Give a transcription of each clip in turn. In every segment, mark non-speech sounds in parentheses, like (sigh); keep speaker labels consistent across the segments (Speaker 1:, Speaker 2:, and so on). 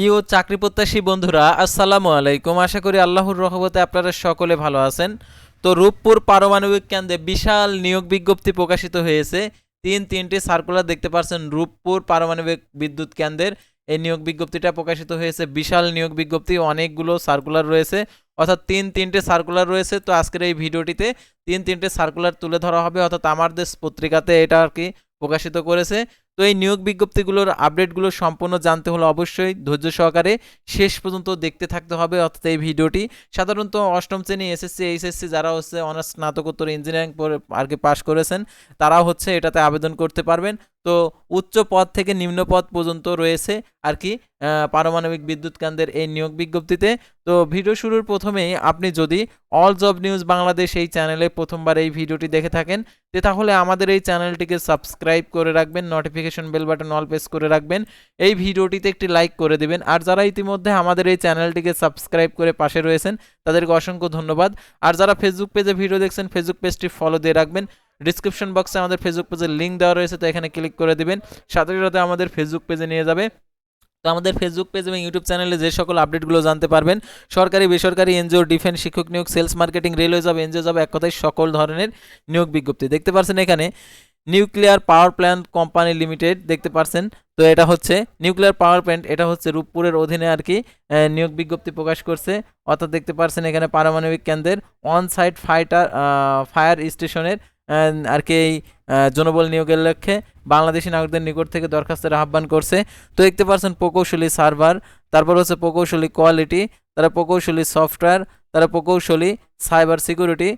Speaker 1: প্রিয় চাকরি প্রত্যাশী বন্ধুরা আসসালামু আলাইকুম আশা করি আল্লাহর রহমতে আপনারা সকলে ভালো আছেন তো রূপপুর পারমাণবিক কেন্দ্রে বিশাল নিয়োগ বিজ্ঞপ্তি প্রকাশিত হয়েছে তিন তিনটি সার্কুলার দেখতে পাচ্ছেন রূপপুর পারমাণবিক বিদ্যুৎ কেন্দ্রের এই নিয়োগ বিজ্ঞপ্তিটা প্রকাশিত হয়েছে বিশাল নিয়োগ বিজ্ঞপ্তি অনেকগুলো সার্কুলার রয়েছে অর্থাৎ তিন তিনটে সার্কুলার রয়েছে তো আজকের এই ভিডিওটিতে তিন তিনটে সার্কুলার তুলে ধরা হবে অর্থাৎ আমার দেশ পত্রিকাতে এটা আর কি প্রকাশিত করেছে তো এই নিয়োগ বিজ্ঞপ্তিগুলোর আপডেটগুলো সম্পূর্ণ জানতে হলে অবশ্যই ধৈর্য সহকারে শেষ পর্যন্ত দেখতে থাকতে হবে অর্থাৎ এই ভিডিওটি সাধারণত অষ্টম শ্রেণী এসএসসি এইচএসসি যারা হচ্ছে অনার্স স্নাতকোত্তর ইঞ্জিনিয়ারিং আর কি পাশ করেছেন তারা হচ্ছে এটাতে আবেদন করতে পারবেন তো উচ্চ পদ থেকে নিম্ন পদ পর্যন্ত রয়েছে আর কি পারমাণবিক বিদ্যুৎ কেন্দ্রের এই নিয়োগ বিজ্ঞপ্তিতে তো ভিডিও শুরুর প্রথমেই আপনি যদি অল জব নিউজ বাংলাদেশ এই চ্যানেলে প্রথমবার এই ভিডিওটি দেখে থাকেন তে তাহলে আমাদের এই চ্যানেলটিকে সাবস্ক্রাইব করে রাখবেন notification bell button all press করে রাখবেন এই ভিডিওটিতে একটি লাইক করে দেবেন আর যারা ইতিমধ্যে আমাদের এই চ্যানেলটিকে সাবস্ক্রাইব করে পাশে রয়েছেন তাদেরকে অসংখ্য ধন্যবাদ আর যারা ফেসবুক পেজে ভিডিও দেখছেন ফেসবুক পেজটি ফলো দিয়ে রাখবেন ডিসক্রিপশন বক্সে আমাদের ফেসবুক পেজের লিঙ্ক দেওয়া রয়েছে তো এখানে ক্লিক করে দেবেন সাথে সাথে আমাদের ফেসবুক পেজে নিয়ে যাবে তো আমাদের ফেসবুক পেজ এবং ইউটিউব চ্যানেলে যে সকল আপডেটগুলো জানতে পারবেন সরকারি বেসরকারি এনজিও ডিফেন্স শিক্ষক নিয়োগ sales marketing railway job NGO job এক কথায় সকল ধরনের নিয়োগ বিজ্ঞপ্তি দেখতে পাচ্ছেন এখানে nuclear power plant company limited দেখতে পাচ্ছেন তো এটা হচ্ছে নিউক্লিয়ার পাওয়ার প্ল্যান্ট এটা হচ্ছে রূপপুরের অধীনে আর কি নিয়োগ বিজ্ঞপ্তি প্রকাশ করছে অর্থাৎ দেখতে পাচ্ছেন এখানে পারমাণবিক কেন্দ্রের অন সাইড ফাইটার ফায়ার স্টেশনের আর কি এই জনবল নিয়োগের লক্ষ্যে বাংলাদেশি নাগরিকদের নিকট থেকে দরখাস্তের আহ্বান করছে তো দেখতে পাচ্ছেন প্রকৌশলী সার্ভার তারপর হচ্ছে প্রকৌশলী কোয়ালিটি তারা প্রকৌশলী সফটওয়্যার তারা প্রকৌশলী সাইবার সিকিউরিটি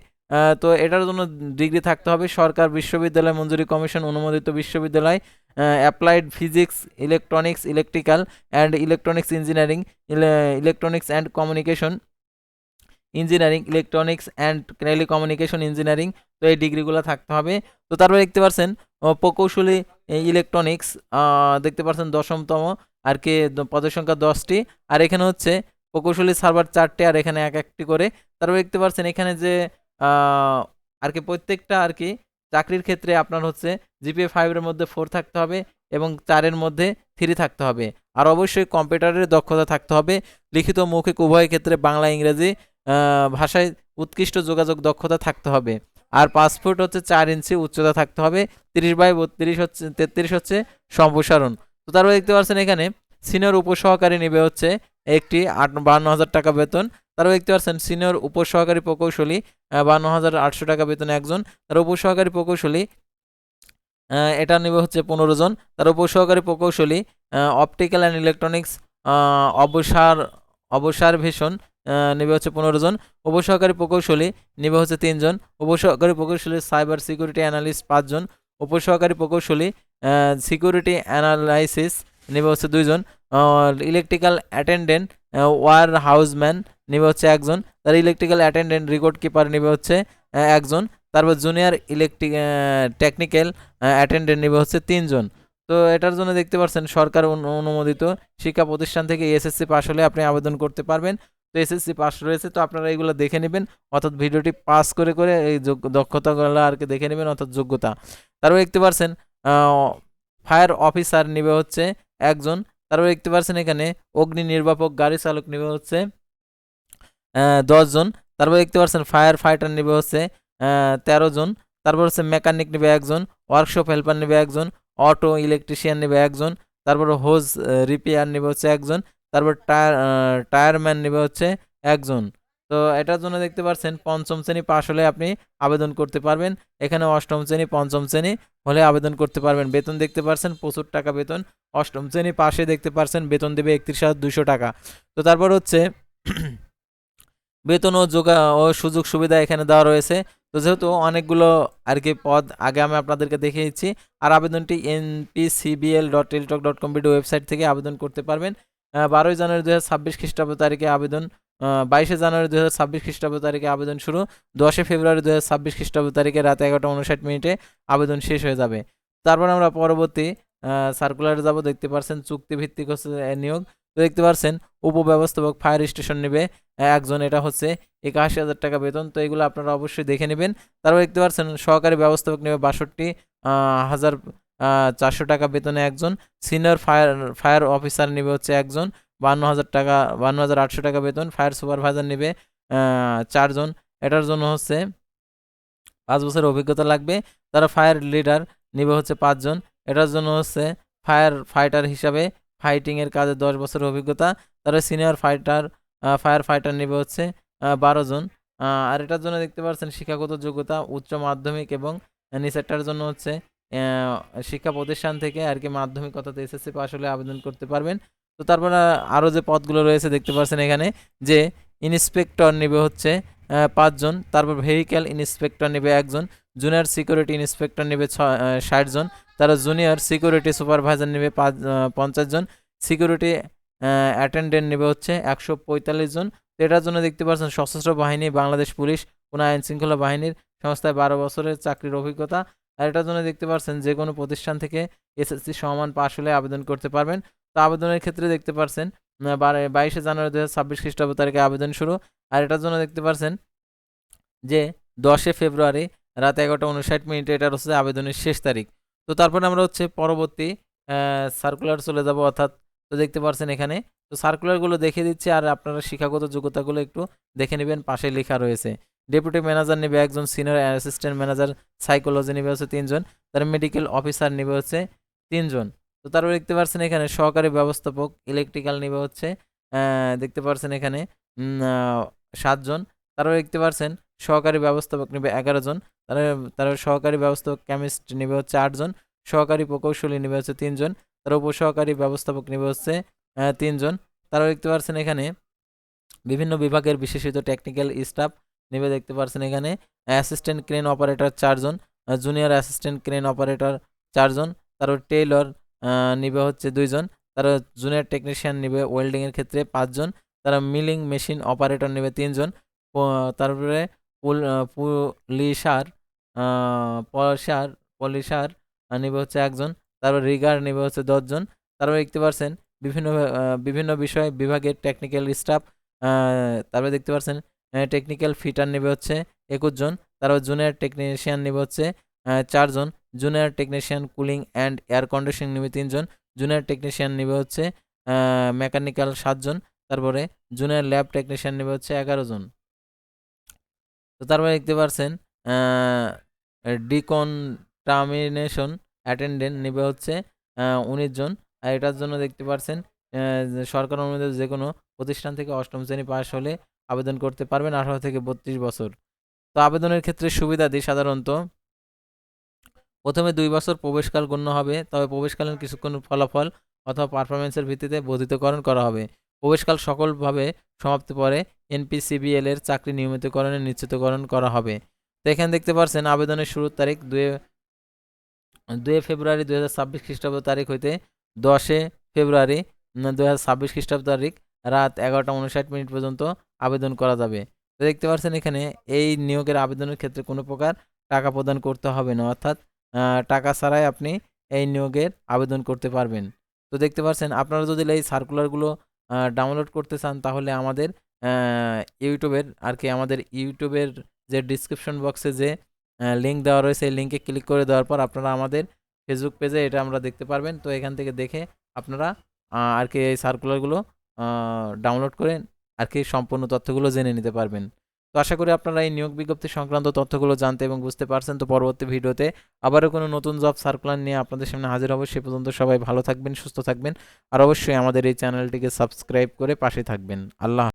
Speaker 1: তো এটার জন্য ডিগ্রি থাকতে হবে সরকার বিশ্ববিদ্যালয় মঞ্জুরি কমিশন অনুমোদিত বিশ্ববিদ্যালয় applied physics electronics electrical and electronics engineering electronics and communication engineering electronics and communication engineering তো এই ডিগ্রিগুলো থাকতে হবে তো তারপরে দেখতে পাচ্ছেন প্রকৌশলী ইলেকট্রনিক্স দেখতে পাচ্ছেন দশমতম আর কি পদের সংখ্যা দশটি আর এখানে হচ্ছে প্রকৌশলী সার্ভার চারটে আর এখানে এক একটি করে তারপরে দেখতে পাচ্ছেন এখানে যে আর কি প্রত্যেকটা আর কি চাকরির ক্ষেত্রে আপনার হচ্ছে জিপিএ ফাইভের মধ্যে ফোর থাকতে হবে এবং চারের মধ্যে থ্রি থাকতে হবে আর অবশ্যই কম্পিউটারের দক্ষতা থাকতে হবে লিখিত মৌখিক উভয় ক্ষেত্রে বাংলা ইংরেজি ভাষায় উৎকৃষ্ট যোগাযোগ দক্ষতা থাকতে হবে আর পাঁচ ফুট হচ্ছে চার ইঞ্চি উচ্চতা থাকতে হবে তিরিশ বাই বত্রিশ হচ্ছে তেত্রিশ হচ্ছে সম্প্রসারণ তো তারপরে দেখতে পাচ্ছেন এখানে সিনিয়র উপসহকারী নেবে হচ্ছে একটি আট বান্ন হাজার টাকা বেতন তারপর দেখতে পাচ্ছেন সিনিয়র উপসহকারী প্রকৌশলী বান্ন হাজার আটশো টাকা বেতন একজন তার উপসহকারী প্রকৌশলী এটা নেবে হচ্ছে পনেরো জন তার উপসহকারী প্রকৌশলী optical and electronics overseer overseer ভীষণ নেবে হচ্ছে পনেরো জন উপসহকারী প্রকৌশলী নেবে হচ্ছে তিনজন উপসহকারী প্রকৌশলী সাইবার সিকিউরিটি অ্যানালিস্ট পাঁচজন উপসহকারী প্রকৌশলী সিকিউরিটি অ্যানালাইসিস নেবে হচ্ছে দুইজন ইলেকট্রিক্যাল অ্যাটেন্ডেন্ট ওয়ার হাউসম্যান নেবে হচ্ছে একজন তার ইলেকট্রিক্যাল অ্যাটেন্ডেন্ট রেকর্ড কিপার নেবে হচ্ছে একজন তারপর জুনিয়র ইলেকট্রিক টেকনিক্যাল অ্যাটেন্ডেন্ট নেবে হচ্ছে তিনজন তো এটার জন্য দেখতে পাচ্ছেন সরকার অনুমোদিত শিক্ষা প্রতিষ্ঠান থেকে এসএসসি পাস হলে আপনি আবেদন করতে পারবেন তো এসএসসি পাস রয়েছে তো আপনারা এগুলো দেখে নেবেন অর্থাৎ ভিডিওটি পাস করে করে এই দক্ষতাগুলো আর কি দেখে নেবেন অর্থাৎ যোগ্যতা তারপর দেখতে পারছেন ফায়ার অফিসার নেবে হচ্ছে একজন তারপর দেখতে পারছেন এখানে অগ্নি নির্বাপক গাড়ি চালক নেবে হচ্ছে দশজন তারপর দেখতে পারছেন ফায়ার ফাইটার নেবে হচ্ছে তেরো জন তারপর হচ্ছে মেকানিক নেবে একজন ওয়ার্কশপ হেল্পার নেবে একজন অটো ইলেকট্রিশিয়ান নেবে একজন তারপর হোজ রিপেয়ার নেবে হচ্ছে একজন তারপর টায়ার টায়ারম্যান নেবে হচ্ছে একজন তো এটার জন্য দেখতে পাচ্ছেন পঞ্চম শ্রেণী পাশ হলে আপনি আবেদন করতে পারবেন এখানে অষ্টম শ্রেণী পঞ্চম শ্রেণী হলে আবেদন করতে পারবেন বেতন দেখতে পাচ্ছেন প্রচুর টাকা বেতন অষ্টম শ্রেণী পাশে দেখতে পাচ্ছেন বেতন দেবে একত্রিশ হাজার দুশো টাকা তো তারপর হচ্ছে (clears throat) বেতন ও যোগা ও সুযোগ সুবিধা এখানে দেওয়া রয়েছে তো যেহেতু অনেকগুলো আর কি পদ আগে আমি আপনাদেরকে দেখিয়েছি আর আবেদনটি NPCBL dot Teletalk dot computer website থেকে আবেদন করতে পারবেন বারোই জানুয়ারি দু হাজার ছাব্বিশ খ্রিস্টাব্দ তারিখে আবেদন বাইশে জানুয়ারি দু হাজার ছাব্বিশ খ্রিস্টাব্দ তারিখে আবেদন শুরু দশই ফেব্রুয়ারি দু হাজার ছাব্বিশ খ্রিস্টাব্দ তারিখে রাত এগারোটা উনষাট মিনিটে আবেদন শেষ হয়ে যাবে তারপর আমরা পরবর্তী সার্কুলারে যাব দেখতে পারছেন চুক্তিভিত্তিক হচ্ছে নিয়োগ তো দেখতে পারছেন উপব্যবস্থাপক ফায়ার স্টেশন নেবে একজন এটা হচ্ছে একাশি হাজার টাকা বেতন তো এগুলো আপনারা অবশ্যই দেখে নেবেন তারপর দেখতে পারছেন সহকারী ব্যবস্থাপক নেবে বাষট্টি হাজার চারশো টাকা বেতনে একজন সিনিয়র ফায়ার ফায়ার অফিসার নেবে হচ্ছে একজন বান্ন হাজার টাকা বান্ন হাজার আটশো টাকা বেতন ফায়ার সুপারভাইজার নেবে চারজন এটার জন্য হচ্ছে পাঁচ বছরের অভিজ্ঞতা লাগবে তারা ফায়ার লিডার নেবে হচ্ছে পাঁচজন এটার জন্য হচ্ছে ফায়ার ফাইটার হিসাবে ফাইটিংয়ের কাজে দশ বছরের অভিজ্ঞতা তারা সিনিয়র ফাইটার ফায়ার ফাইটার নেবে হচ্ছে বারো জন আর এটার জন্য দেখতে পাচ্ছেন শিক্ষাগত যোগ্যতা উচ্চ মাধ্যমিক এবং নিচেরটার জন্য হচ্ছে শিক্ষা প্রতিষ্ঠান থেকে আর কি মাধ্যমিক অর্থাৎ এসএসসি পাস হলে আবেদন করতে পারবেন তো তারপর আরও যে পদগুলো রয়েছে দেখতে পাচ্ছেন এখানে যে ইন্সপেক্টর নেবে হচ্ছে পাঁচজন তারপর ভেহিক্যাল ইন্সপেক্টর নেবে একজন জুনিয়র সিকিউরিটি ইন্সপেক্টর নেবে ষাট জন তারা জুনিয়র সিকিউরিটি সুপারভাইজার নেবে পাঁচ পঞ্চাশ জন সিকিউরিটি অ্যাটেন্ডেন্ট নেবে হচ্ছে একশো পঁয়তাল্লিশ জন এটার জন্য দেখতে পাচ্ছেন সশস্ত্র বাহিনী বাংলাদেশ পুলিশ কোন আইন শৃঙ্খলা বাহিনীর সংস্থায় বারো বছরের চাকরির অভিজ্ঞতা আর এটার জন্য দেখতে পাচ্ছেন যে কোনো প্রতিষ্ঠান থেকে এসএসসি সমান পাশ হলে আবেদন করতে পারবেন তো আবেদনের ক্ষেত্রে দেখতে পাচ্ছেন বাইশে জানুয়ারি দু হাজার ছাব্বিশ খ্রিস্টাব্দ তারিখে আবেদন শুরু আর এটার জন্য দেখতে পাচ্ছেন যে দশে ফেব্রুয়ারি রাত এগারোটা উনষাট মিনিটে এটার হচ্ছে আবেদনের শেষ তারিখ তো তারপরে আমরা হচ্ছে পরবর্তী সার্কুলার চলে যাব অর্থাৎ তো দেখতে পাচ্ছেন এখানে তো সার্কুলারগুলো দেখে দিচ্ছি আর আপনারা শিক্ষাগত যোগ্যতাগুলো একটু দেখে নেবেন পাশে লেখা রয়েছে ডেপুটি ম্যানেজার নেবে একজন সিনিয়র অ্যাসিস্ট্যান্ট ম্যানেজার সাইকোলজি নেবে হচ্ছে তিনজন তার মেডিকেল অফিসার নেবে হচ্ছে তিনজন তো তারপর দেখতে পাচ্ছেন এখানে সহকারী ব্যবস্থাপক ইলেকট্রিক্যাল নেবে হচ্ছে দেখতে পাচ্ছেন এখানে সাতজন তারপর দেখতে পাচ্ছেন সহকারী ব্যবস্থাপক নেবে এগারো জন তারা সহকারী ব্যবস্থাপক কেমিস্ট নেবে হচ্ছে আটজন সহকারী প্রকৌশলী নেবে হচ্ছে তিনজন তার উপসহকারী ব্যবস্থাপক নেবে হচ্ছে তিনজন তারপর দেখতে পাচ্ছেন এখানে বিভিন্ন বিভাগের বিশেষিত টেকনিক্যাল স্টাফ নিবে দেখতে পারছেন এখানে অ্যাসিস্ট্যান্ট ক্রেন অপারেটর চারজন জুনিয়র অ্যাসিস্ট্যান্ট ক্রেন অপারেটর চারজন তারপর টেইলর নিবে হচ্ছে দুইজন তারা জুনিয়র টেকনিশিয়ান নিবে ওয়েল্ডিংয়ের ক্ষেত্রে পাঁচজন তারা মিলিং মেশিন অপারেটর নেবে তিনজন তারপরে পুলিশার পলিশার পলিশার নেবে হচ্ছে একজন তারপর রিগার নেবে হচ্ছে দশজন তারপর দেখতে পারছেন বিভিন্ন বিভিন্ন বিষয়ে বিভাগের টেকনিক্যাল স্টাফ তারপরে দেখতে পারছেন টেকনিক্যাল ফিটার নেবে হচ্ছে একুশ জন তারপর জুনিয়র টেকনিশিয়ান নেবে হচ্ছে চারজন junior technician cooling and air conditioning নেবে তিনজন জুনিয়র টেকনিশিয়ান নেবে হচ্ছে মেকানিক্যাল সাতজন তারপরে জুনিয়র ল্যাব টেকনিশিয়ান নেবে হচ্ছে এগারো জন তো তারপরে দেখতে পারছেন ডিকনটামিনেশন অ্যাটেন্ডেন্ট নেবে হচ্ছে উনিশ জন আর এটার জন্য দেখতে পারছেন সরকার অনুমোদিত যে কোনো প্রতিষ্ঠান থেকে অষ্টম শ্রেণী পাশ হলে আবেদন করতে পারবেন আঠারো থেকে বত্রিশ বছর তো আবেদনের ক্ষেত্রে সুবিধা দিই সাধারণত প্রথমে দুই বছর প্রবেশকাল গণ্য হবে তবে প্রবেশকালীন কিছুক্ষণ ফলাফল অথবা পারফরমেন্সের ভিত্তিতে বর্ধিতকরণ করা হবে প্রবেশকাল সকলভাবে সমাপ্তি পরে এনপিসিবিএল এর চাকরি নিয়মিতকরণে নিশ্চিতকরণ করা হবে তো এখানে দেখতে পাচ্ছেন আবেদনের শুরুর তারিখ দুয়ে দুয়ে ফেব্রুয়ারি দু হাজার ছাব্বিশ খ্রিস্টাব্দ তারিখ হইতে দশে ফেব্রুয়ারি দু হাজার ছাব্বিশ খ্রিস্টাব্দ তারিখ রাত এগারোটা উনষাট মিনিট পর্যন্ত আবেদন করা যাবে তো দেখতে পাচ্ছেন এখানে এই নিয়োগের আবেদনের ক্ষেত্রে কোনো প্রকার টাকা প্রদান করতে হবে না অর্থাৎ টাকা ছাড়াই আপনি এই নিয়োগের আবেদন করতে পারবেন তো দেখতে পাচ্ছেন আপনারা যদি এই সার্কুলারগুলো ডাউনলোড করতে চান তাহলে আমাদের ইউটিউবের আর কি আমাদের ইউটিউবের যে ডিসক্রিপশন বক্সে যে লিঙ্ক দেওয়া রয়েছে এই লিঙ্কে ক্লিক করে দেওয়ার পর আপনারা আমাদের ফেসবুক পেজে এটা আমরা দেখতে পারবেন তো এখান থেকে দেখে আপনারা আর কি এই সার্কুলারগুলো ডাউনলোড করে আর কি সম্পূর্ণ তথ্যগুলো জেনে নিতে পারবেন তো আশা করি আপনারা এই নিয়োগ বিজ্ঞপ্তি সংক্রান্ত তথ্যগুলো জানতে এবং বুঝতে পারছেন তো পরবর্তী ভিডিওতে আবারও কোনো নতুন জব সার্কুলার নিয়ে আপনাদের সামনে হাজির হবো সে পর্যন্ত সবাই ভালো থাকবেন সুস্থ থাকবেন আর অবশ্যই আমাদের এই চ্যানেলটিকে সাবস্ক্রাইব করে পাশে থাকবেন আল্লাহ